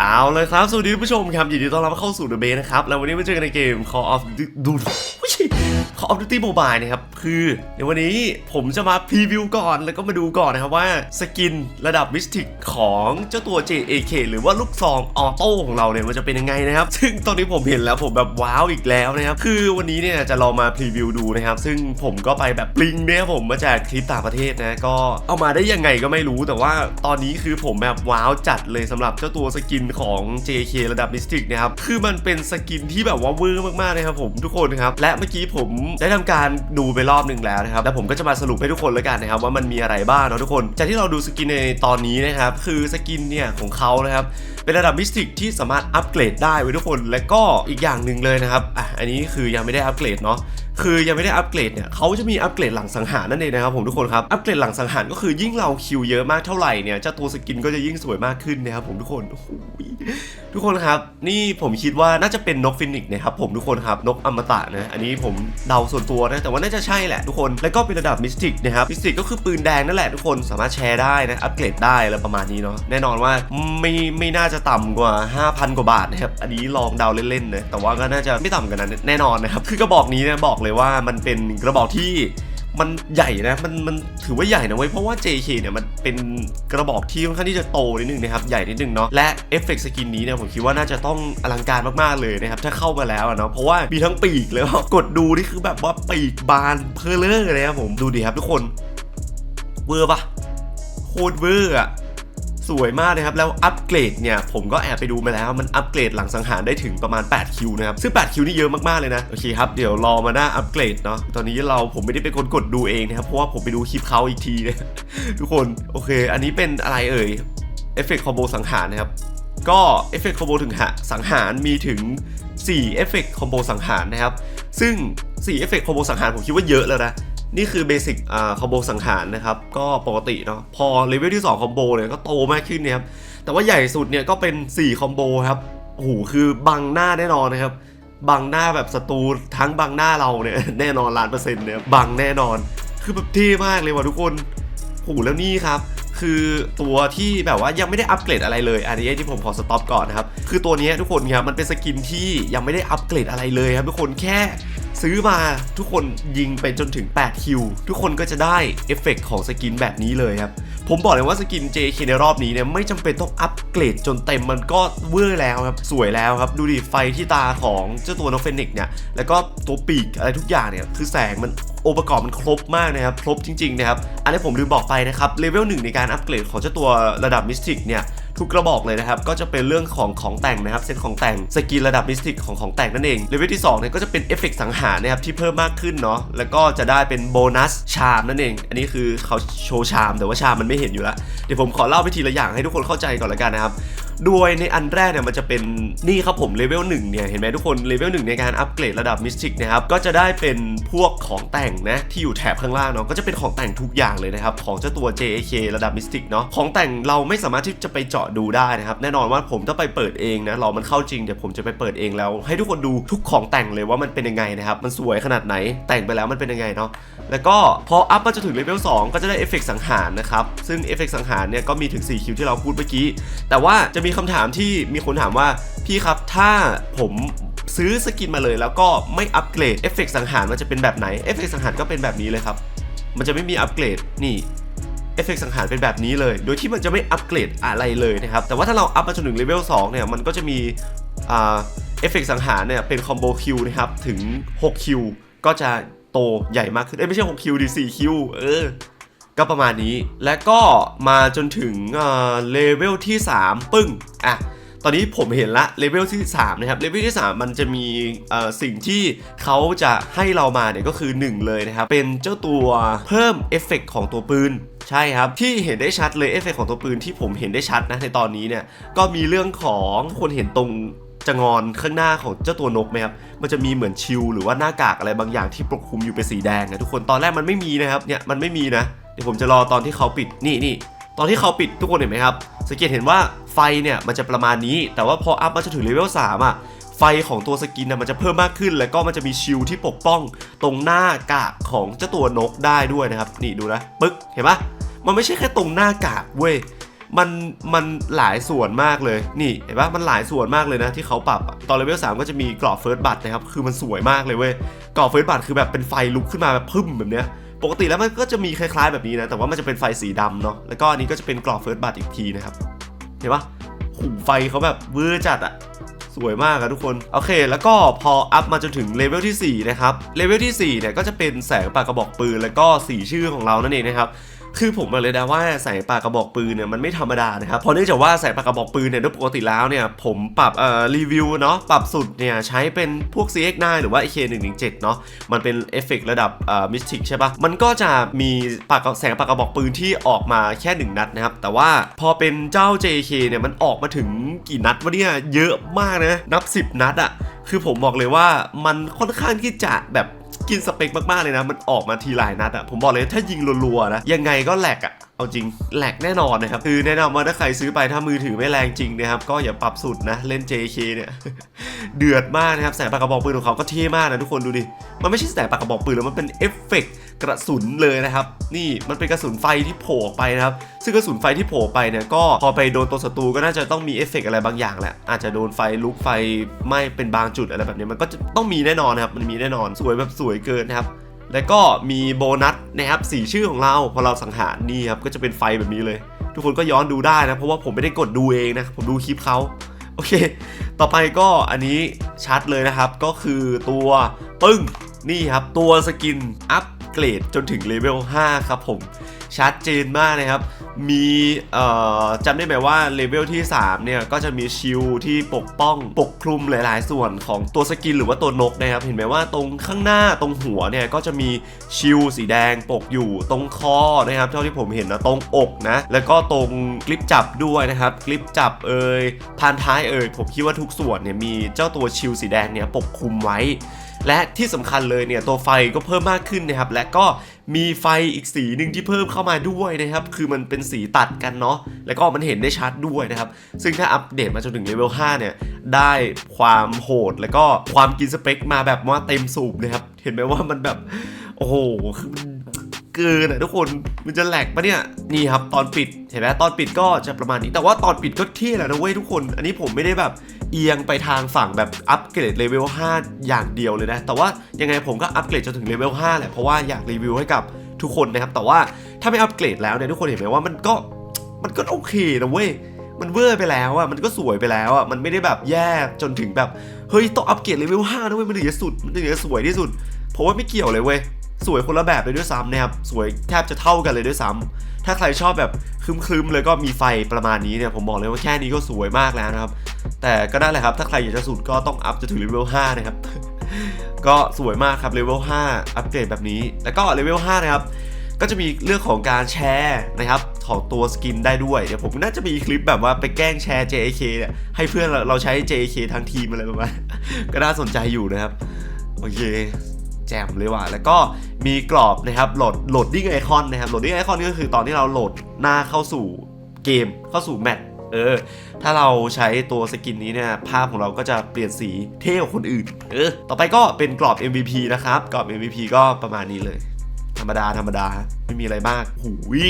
เอาเลยครับ สวัสดีผู้ชมครับ ยินดีต้อนรับเข้าสู่ The Base นะครับ แล้ววันนี้มาเจอกันในเกม Call of Duty Call of Duty Mobile นะครับ คือในวันนี้ผมจะมาพรีวิวก่อน แล้วก็มาดูก่อนนะครับว่าสกินระดับมิสติกของเจ้าตัว JAK หรือว่าลูกซองออโต้ของเราเนี่ยมันจะเป็นยังไงนะครับ ซึ่งตอนนี้ผมเห็นแล้วผมแบบว้าวอีกแล้วนะครับ คือวันนี้เนี่ยจะลองมาพรีวิวดูนะครับ ซึ่งผมก็ไปแบบปลิงเนี่ยผมมาจากคลิปต่างประเทศนะก็เอามาได้ยังไงก็ไม่รู้แต่ว่าตอนนี้คือผมแบบว้าวจัดเลยสำหรับเจ้าตัวสกินของ JK ระดับมิสติกนะครับ คือมันเป็นสกินที่แบบว่าเวอร์มากๆเลยครับผมทุกคนครับ และเมื่อกี้ผมได้ทำการดูไปรอบหนึ่งแล้วนะครับ แล้วผมก็จะมาสรุปให้ทุกคนแล้วกันนะครับ ว่ามันมีอะไรบ้างเนาะทุกคน จากที่เราดูสกินในตอนนี้นะครับ คือสกินเนี่ยของเขานะครับ เป็นระดับมิสติกที่สามารถอัปเกรดได้ไว้ยทุกคน และก็อีกอย่างหนึ่งเลยนะครับ อะ อันนี้คือยังไม่ได้อัปเกรดเนาะ คือยังไม่ได้อัปเกรดเนี่ยเขาจะมีอัปเกรดหลังสังหารนั่นเองนะครับผมทุกคนครับ อัปเกรดหลังสังหารก็คือยิ่งเราคิวเยอะมากเท่าไหร่เนี่ยเจ้าตัวสกินก็จะยิ่งสวยมากขึ้นนะครับผมทุกคนทุกคนครับ นี่ผมคิดว่าน่าจะเป็นนกฟินิกส์นะครับผมทุกคนครับนกอมตะนะอันนี้ผมเดาส่วนตัวนะแต่ว่าน่าจะใช่แหละทุกคนแล้วก็เป็นระดับมิสติกนะครับมิสติกก็คือปืนแดงนั่นแหละทุกคนสามารถแชร์ได้นะอัปเกรดได้อะไรประมาณนี้เนาะแน่นอนว่าไม่ไม่น่าจะต่ำกว่า 5,000 กว่าบาทนะครับอันนี้ลองเดาเล่นๆนะแต่ว่าก็น่าจะไม่ต่ำกันนั้นแน่นอนนะครับคือกระบอกนี้นี่ยบอกเลยว่ามันเป็นกระบอกที่มันใหญ่นะมันมันถือว่าใหญ่นะเว้ยเพราะว่า JK เนี่ยมันเป็นกระบอกที่ค่อนข้างที่จะโตนิดนึงนะครับใหญ่นิดนึงเนาะและเอฟเฟกต์สกินนี้เนี่ยผมคิดว่าน่าจะต้องอลังการมากๆเลยนะครับถ้าเข้ามาแล้วเนาะเพราะว่ามีทั้งปีกแล้วกดดูนี่คือแบบว่าปีกบานเพอเลอร์เลยครับผมดูดิครับทุกคนเวอร์ปะโคตรเวอร์อะ สวยมากนะครับ แล้วอัปเกรดเนี่ยผมก็แอบไปดูมาแล้ว มันอัปเกรดหลังสังหารได้ถึงประมาณ 8 คิวนะครับ ซึ่ง 8 คิวนี่เยอะมากๆเลยนะ โอเคครับ เดี๋ยวรอมาหน้าอัปเกรดเนาะ ตอนนี้เราผมไม่ได้เป็นคนกดดูเองนะครับ เพราะว่าผมไปดูคลิปเขาอีกทีนะทุกคน โอเค อันนี้เป็นอะไรเอ่ย เอฟเฟกต์คอมโบสังหารนะครับ ก็เอฟเฟกต์คอมโบถึงหะสังหารมีถึง4เอฟเฟกต์คอมโบสังหารนะครับ ซึ่ง4เอฟเฟกต์คอมโบสังหารผมคิดว่าเยอะแล้วนะ นี่คือเบสิกอ่าคอมโบสังหารนะครับ ก็ปกติเนาะพอเลเวลที่2คอมโบเนี่ยก็โตมากขึ้นนะครับแต่ว่าใหญ่สุดเนี่ยก็เป็น4คอมโบครับโอ้โหคือบังหน้าแน่นอนนะครับบังหน้าแบบศัตรูทั้งบังหน้าเราเนี่ยแน่นอนล้านเปอร์เซ็นต์เนี่ยบังแน่นอน คือแบบเท่มากเลยว่ะทุกคนโอ้โหแล้วนี่ครับคือตัวที่แบบว่ายังไม่ได้อัปเกรดอะไรเลย อันนี้ที่ผมขอสต็อปก่อนนะครับ คือตัวนี้ทุกคนครับมันเป็นสกินที่ยังไม่ได้อัปเกรดอะไรเลยครับทุกคนแค่ ซื้อมาทุกคนยิงไปจนถึง 8 คิว ทุกคนก็จะได้เอฟเฟกต์ของสกินแบบนี้เลยครับ ผมบอกเลยว่าสกิน JK ในรอบนี้เนี่ยไม่จำเป็นต้องอัปเกรดจนเต็มมันก็เวอร์แล้วครับ สวยแล้วครับ ดูดิไฟที่ตาของเจ้าตัวนกเฟนิกซ์เนี่ยแล้วก็ตัวปีกอะไรทุกอย่างเนี่ยคือแสงมันองค์ประกอบมันครบมากนะครับ ครบจริงๆนะครับ อันนี้ผมลืมบอกไปนะครับเลเวลหนึ่งในการอัปเกรดของเจ้าตัวระดับมิสติกเนี่ย ทุกกระบอกเลยนะครับ ก็จะเป็นเรื่องของของแต่งนะครับ เซตของแต่งสกินระดับมิสติกของของแต่งนั่นเองเลเวลที่2เนี่ยก็จะเป็นเอฟเฟกสังหารนะครับที่เพิ่มมากขึ้นเนาะแล้วก็จะได้เป็นโบนัสชามนั่นเอง อันนี้คือเขาโชว์ชามแต่ว่าชามมันไม่เห็นอยู่แล้วเดี๋ยวผมขอเล่าไปทีละอย่างให้ทุกคนเข้าใจก่อนละกันนะครับโดยในอันแรกเนี่ยมันจะเป็นนี่ครับผมเลเวลหนึ่งเนี่ยเห็นไหมทุกคนเลเวลหนึ่งในการอัปเกรดระดับมิสติกนะครับก็จะได้เป็นพวกของแต่งนะที่อยู่แถบข้างล่างเนาะก็จะเป็นของแต่งทุกอย่างเลยนะครับของเจ้าตัว JAK ระดับมิสติกเนาะของแต่งเราไม่สามารถที่จะไปเจาะดูได้นะครับ แน่นอนว่าผมต้องไปเปิดเองนะรอมันเข้าจริงเดี๋ยวผมจะไปเปิดเองแล้ว ให้ทุกคนดูทุกของแต่งเลยว่ามันเป็นยังไงนะครับมันสวยขนาดไหนแต่งไปแล้วมันเป็นยังไงเนาะแล้วก็พออัพมาจนถึงเลเวล2ก็จะได้เอฟเฟกต์สังหารนะครับซึ่งเอฟเฟกต์สังหารเนี่ยก็มีถึง 4 คิวที่เราพูดเมื่อกี้ แต่ว่าจะมีคำถามที่มีคนถามว่าพี่ครับถ้าผมซื้อสกินมาเลย แล้วก็ไม่อัปเกรดเอฟเฟกต์สังหารมันจะเป็นแบบไหนเอฟเฟกต์สังหารก็เป็นแบบนี้เลยครับมันจะไม่มีอัปเกรดนี่ เอฟเฟกต์สังหารเป็นแบบนี้เลย โดยที่มันจะไม่อัปเกรดอะไรเลยนะครับ แต่ว่าถ้าเราอัพมาจนถึงเลเวล2เนี่ย มันก็จะมีเอฟเฟกต์สังหารเนี่ยเป็นคอมโบคิวนะครับ ถึง6คิวก็จะโตใหญ่มากขึ้น เอ้ยไม่ใช่6คิวดิ4คิวเออ ก็ประมาณนี้ และก็มาจนถึงเลเวลที่ 3 ปึ้ง อะ ตอนนี้ผมเห็นละเลเวลที่3นะครับเลเวลที่ 3 มันจะมีสิ่งที่เขาจะให้เรามาเนี่ยก็คือ 1 เลยนะครับ เป็นเจ้าตัวเพิ่มเอฟเฟกต์ของตัวปืนใช่ครับ ที่เห็นได้ชัดเลยเอฟเฟกต์ของตัวปืนที่ผมเห็นได้ชัดนะในตอนนี้เนี่ยก็มีเรื่องของคนเห็นตรงจะงอนข้างหน้าของเจ้าตัวนกไหมครับ มันจะมีเหมือนชิลหรือว่าหน้ากากอะไรบางอย่างที่ปกคลุมอยู่เป็นสีแดงนะทุกคน ตอนแรกมันไม่มีนะครับ เนี่ยมันไม่มีนะ เดี๋ยวผมจะรอตอนที่เขาปิด นี่นี่ ตอนที่เขาปิดทุกคนเห็นไหมครับ สังเกตเห็นว่าไฟเนี่ยมันจะประมาณนี้ แต่ว่าพออัพมาจนถึงเลเวล3อะไฟของตัวสกินนะมันจะเพิ่มมากขึ้น แล้วก็มันจะมีชิลที่ปกป้อง ตรงหน้ากากของเจ้าตัวนกได้ด้วยนะครับนี่ดูนะปึ๊กเห็นปะมันไม่ใช่แค่ตรงหน้ากากเว้ยมันมันหลายส่วนมากเลยนี่เห็นปะมันหลายส่วนมากเลยนะที่เขาปรับตอนเลเวลสามก็จะมีกรอบเฟิร์สบัตนะครับคือมันสวยมากเลยเว้ยกรอบเฟิร์สบัตคือแบบเป็นไฟลุกขึ้นมาแบบพึ่มแบบเนี้ย ปกติแล้วมันก็จะมีคล้ายๆแบบนี้นะ แต่ว่ามันจะเป็นไฟสีดำเนาะ แล้วก็อันนี้ก็จะเป็นกรอบเฟิร์สบัตอีกทีนะครับ เห็นปะหูไฟเขาแบบเวอร์จัดอะสวยมากอะทุกคน โอเค แล้วก็พออัพมาจนถึงเลเวลที่ 4 นะครับ เลเวลที่ 4 เนี่ยก็จะเป็นแสงปากกระบอกปืน แล้วก็สีชื่อของเรานั่นเองนะครับ คือผมบอกเลยนะว่าแสงปากกระบอกปืนเนี่ยมันไม่ธรรมดานะครับเพราะเนื่องจากว่าแสงปากกระบอกปืนเนี่ยโดยปกติแล้วเนี่ยผมปรับเอ่อรีวิวเนาะปรับสุดเนี่ยใช้เป็นพวก CX9 หรือว่า AK117 เนาะมันเป็นเอฟเฟกระดับเอ่อมิสติกใช่ปะมันก็จะมีปากแสงปากกระบอกปืนที่ออกมาแค่หนึ่งนัดนะครับ แต่ว่าพอเป็นเจ้า JK เนี่ยมันออกมาถึงกี่นัดวะเนี่ยเยอะมากนะนับ 10 นัดอะคือผมบอกเลยว่ามันค่อนข้างที่จะแบบ กินสเปคมากๆเลยนะ มันออกมาทีหลายนัดอะผมบอกเลยถ้ายิงรัวๆนะยังไงก็แหลกอะเอาจริงแหลกแน่นอนนะครับ คือแนะนำว่าถ้าใครซื้อไปถ้ามือถือไม่แรงจริงนะครับ ก็อย่าปรับสุดนะ เล่น JK เนี่ย เดือดมากนะครับแสงปากกระบอกปืนของเขาก็เท่มากนะทุกคนดูดิ มันไม่ใช่แสงปากกระบอกปืนแล้วมันเป็นเอฟเฟกต์กระสุนเลยนะครับ นี่มันเป็นกระสุนไฟที่โผล่ออกไปนะครับ ซึ่งกระสุนไฟที่โผล่ไปเนี่ยก็พอไปโดนตัวศัตรูก็น่าจะต้องมีเอฟเฟกต์อะไรบางอย่างแหละ อาจจะโดนไฟลุกไฟไหม้เป็นบางจุดอะไรแบบนี้มันก็จะต้องมีแน่นอนนะครับ มันมีแน่นอนสวยแบบสวยเกินนะครับแล้วก็มีโบนัสนะครับสีชื่อของเราพอเราสังหารนี่ครับก็จะเป็นไฟแบบนี้เลย ทุกคนก็ย้อนดูได้นะเพราะว่าผมไม่ได้กดดูเองนะผมดูคลิปเขา โอเค ต่อไปก็อันนี้ชัดเลยนะครับ ก็คือตัวปึ้งนี่ครับ ตัวสกินอัปเกรดจนถึงเลเวล 5 ครับผม ชัดเจนมากนะครับ มีจำได้ไหมว่าเลเวลที่ 3 เนี่ย ก็จะมีชิลที่ปกป้องปกคลุมหลาย ๆ ส่วนของตัวสกินหรือว่าตัวนกนะครับ เห็นไหมว่าตรงข้างหน้าตรงหัวเนี่ย ก็จะมีชิลสีแดงปกอยู่ตรงคอนะครับเท่าที่ผมเห็นนะตรงอกนะ แล้วก็ตรงกลิปจับด้วยนะครับกลิปจับเอ่ยพานท้ายเอ่ยผมคิดว่าทุกส่วนเนี่ยมีเจ้าตัวชิลสีแดงเนี่ยปกคลุมไว้ และที่สำคัญเลยเนี่ยตัวไฟก็เพิ่มมากขึ้นนะครับและก็ มีไฟอีกสีหนึ่งที่เพิ่มเข้ามาด้วยนะครับ คือมันเป็นสีตัดกันเนาะ แล้วก็มันเห็นได้ชัดด้วยนะครับ ซึ่งถ้าอัปเดตมาจนถึงเลเวล 5 เนี่ย ได้ความโหดแล้วก็ความกินสเปคมาแบบว่าเต็มสูบนะครับ เห็นไหมว่ามันแบบ โอ้โห คือมันเกินอะทุกคน มันจะแหลกปะเนี่ย นี่ครับตอนปิด เห็นไหมตอนปิดก็จะประมาณนี้ แต่ว่าตอนปิดก็เท่แหละนะเว้ยทุกคน อันนี้ผมไม่ได้แบบ เอียงไปทางฝั่งแบบอัปเกรดเลเวล5อย่างเดียวเลยนะ แต่ว่ายังไงผมก็อัปเกรดจนถึงเลเวล5แหละเพราะว่าอยากรีวิวให้กับทุกคนนะครับ แต่ว่าถ้าไม่อัปเกรดแล้วเนี่ยทุกคนเห็นไหมว่ามันก็มันก็โอเคนะเว้ยมันเวอร์ไปแล้วอะมันก็สวยไปแล้วอะมันไม่ได้แบบแย่จนถึงแบบเฮ้ยต้องอัปเกรดเลเวล5นะเว้ยมันถึงจะสุดมันถึงจะสวยที่สุดผมว่าไม่เกี่ยวเลยเว้ย สวยคนละแบบเลยด้วยซ้ำนะครับสวยแทบจะเท่ากันเลยด้วยซ้ำถ้าใครชอบแบบคลึมๆเลยก็มีไฟประมาณนี้เนี่ยผมบอกเลยว่าแค่นี้ก็สวยมากแล้วนะครับ แต่ก็ได้แหละครับ ถ้าใครอยากจะสุดก็ต้องอัพจะถึงเลเวล5นะครับก็สวยมากครับเลเวล5อัปเกรดแบบนี้ แล้วก็เลเวล5นะครับก็จะมีเรื่องของการแชร์นะครับของตัวสกินได้ด้วย เดี๋ยวผมน่าจะมีคลิปแบบว่าไปแกล้งแชร์ JAK เนี่ยให้เพื่อนเราใช้ JAK ทั้งทีมอะไรประมาณก็น่าสนใจอยู่นะครับ โอเค แจ่มเลยว่ะแล้วก็ มีกรอบนะครับโหลดโหลดดิ้งไอคอนนะครับโหลดดิ้งไอคอนก็คือตอนที่เราโหลดหน้าเข้าสู่เกมเข้าสู่แมตช์เออ ถ้าเราใช้ตัวสกินนี้เนี่ย ภาพของเราก็จะเปลี่ยนสีเท่กว่าคนอื่น เออ ต่อไปก็เป็นกรอบ MVP นะครับ กรอบ MVP ก็ประมาณนี้เลย ธรรมดาธรรมดา ไม่มีอะไรมาก หูย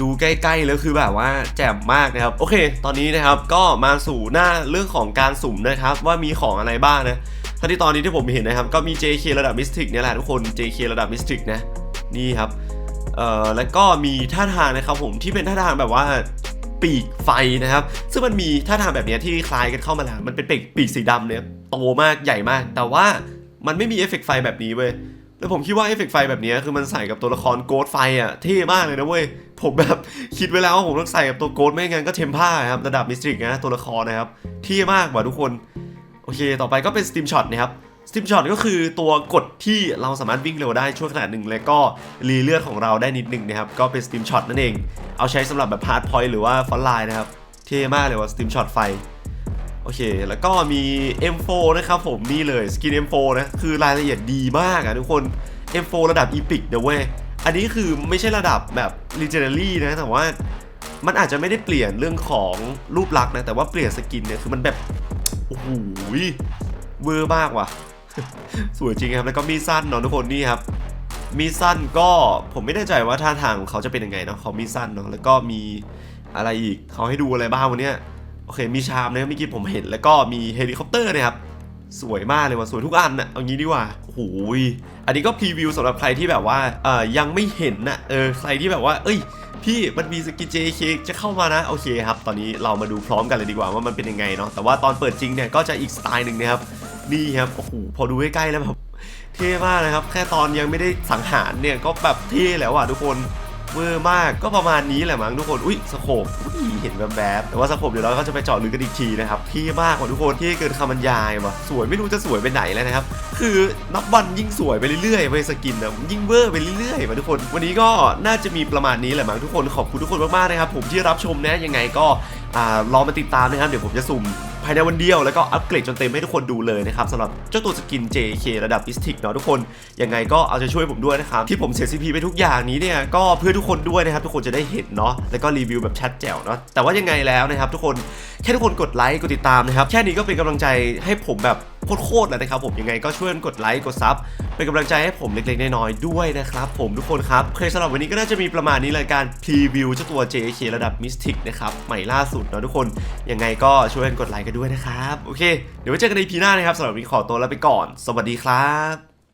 ดูใกล้ๆแล้วคือแบบว่าแจ่มมากนะครับ โอเค ตอนนี้นะครับก็มาสู่หน้าเรื่องของการสุ่มนะครับ ว่ามีของอะไรบ้างนะ ถ้าที่ตอนนี้ที่ผมเห็นนะครับก็มี JK ระดับมิสติกเนี่ยแหละทุกคน JK ระดับมิสติกนะนี่ครับเอ่อแล้วก็มีท่าทางนะครับผมที่เป็นท่าทางแบบว่าปีกไฟนะครับ ซึ่งมันมีท่าทางแบบเนี้ยที่คล้ายกันเข้ามาแล้ว มันเป็นปีกปีกสีดำเนี่ยโตมากใหญ่มาก แต่ว่ามันไม่มีเอฟเฟกต์ไฟแบบนี้เว้ยแล้วผมคิดว่าเอฟเฟกต์ไฟแบบนี้คือมันใส่กับตัวละครโกดไฟอะเท่มากเลยนะเว้ย ผมแบบคิดไว้แล้วว่าผมต้องใส่กับตัวโกดไม่งั้นก็เทมผ้าครับระดับมิสติกนะตัวละครนะครับเท่มากว่ะทุกคน โอเค ต่อไปก็เป็นสติมช็อตนะครับสติมช็อตก็คือตัวกดที่เราสามารถวิ่งเร็วได้ช่วงขนาดหนึ่งแล้วก็รีเลือดของเราได้นิดหนึ่งนะครับ ก็เป็นสติมช็อตนั่นเอง เอาใช้สำหรับแบบพาร์ทพอยต์หรือว่าฟอนไลน์นะครับ เท่มากเลยว่าสติมช็อตไฟโอเค แล้วก็มี M4 นะครับผมนี่เลยสกิน M4 นะคือรายละเอียดดีมากอะทุกคน M4 ระดับ Epic เดเว้ยอันนี้คือไม่ใช่ระดับแบบ Legendary นะแต่ว่ามันอาจจะไม่ได้เปลี่ยนเรื่องของรูปลักษณ์นะแต่ว่าเปลี่ยนสกินเนี่ยคือมันแบบ โอ้โหเวอร์มากว่ะ สวยจริงครับ แล้วก็มีสั้นเนาะทุกคนนี่ครับ มีสั้นก็ผมไม่แน่ใจว่าท่าทางของเขาจะเป็นยังไงเนาะเขามีสั้นเนาะแล้วก็มีอะไรอีกเขาให้ดูอะไรบ้างวันเนี้ยโอเคมีชามนะครับเมื่อกี้ผมเห็นแล้วก็มีเฮลิคอปเตอร์นะครับ สวยมากเลยว่ะสวยทุกอันน่ะเอางี้ดีกว่าโอ้ยอันนี้ก็พรีวิวสำหรับใครที่แบบว่าเอ่อยังไม่เห็นน่ะเออใครที่แบบว่า เอ้ย พี่มันมีสกิน JK จะเข้ามานะโอเคครับ ตอนนี้เรามาดูพร้อมกันเลยดีกว่าว่ามันเป็นยังไงเนาะแต่ว่าตอนเปิดจริงเนี่ยก็จะอีกสไตล์หนึ่งนะครับนี่ครับโอ้โหพอดูใใกล้ๆแล้วแบบเท่มากเลยครับ แค่ตอนยังไม่ได้สังหารเนี่ยก็แบบเท่แล้วอะทุกคน เวอร์มากก็ประมาณนี้แหละมั้งทุกคน อุ้ยสโคปอุ้ยเห็นแบบแบบแต่ว่าสโคปเดี๋ยวเราก็จะไปเจาะลึกกันอีกทีนะครับเท่มากกว่าทุกคนเท่เกินคำบรรยายว่ะสวยไม่รู้จะสวยไปไหนแล้วนะครับ คือนับวันยิ่งสวยไปเรื่อยๆไปสกินนะยิ่งเวอร์ไปเรื่อยๆมาทุกคน วันนี้ก็น่าจะมีประมาณนี้แหละมั้งทุกคนขอบคุณทุกคนมากๆนะครับผมที่รับชมนะยังไงก็อ่ารอมาติดตามนะครับเดี๋ยวผมจะสุ่ม ภายในวันเดียว แล้วก็อัปเกรดจนเต็มให้ทุกคนดูเลยนะครับสำหรับเจ้าตัวสกิน JK ระดับพิสติกเนาะทุกคนยังไงก็เอาใจช่วยผมด้วยนะครับที่ผมเสีย CP ไปทุกอย่างนี้เนี่ยก็เพื่อทุกคนด้วยนะครับทุกคนจะได้เห็นเนาะแล้วก็รีวิวแบบชัดแจ๋วเนาะแต่ว่ายังไงแล้วนะครับทุกคนแค่ทุกคนกดไลค์กดติดตามนะครับแค่นี้ก็เป็นกำลังใจให้ผมแบบ โคตรๆแล้วนะครับผมยังไงก็ช่วยกดไลค์กดซับเป็นกำลังใจให้ผมเล็กๆน้อยๆด้วยนะครับผมทุกคนครับโอเคสำหรับวันนี้ก็น่าจะมีประมาณนี้เลยการพรีวิวเจ้าตัว JK ระดับมิสติกนะครับใหม่ล่าสุดเนาะทุกคนยังไงก็ช่วยกันกดไลค์กันด้วยนะครับโอเค เดี๋ยวไว้เจอกันในพีหน้านะครับสำหรับวันนี้ขอตัวลาไปก่อน สวัสดีครับ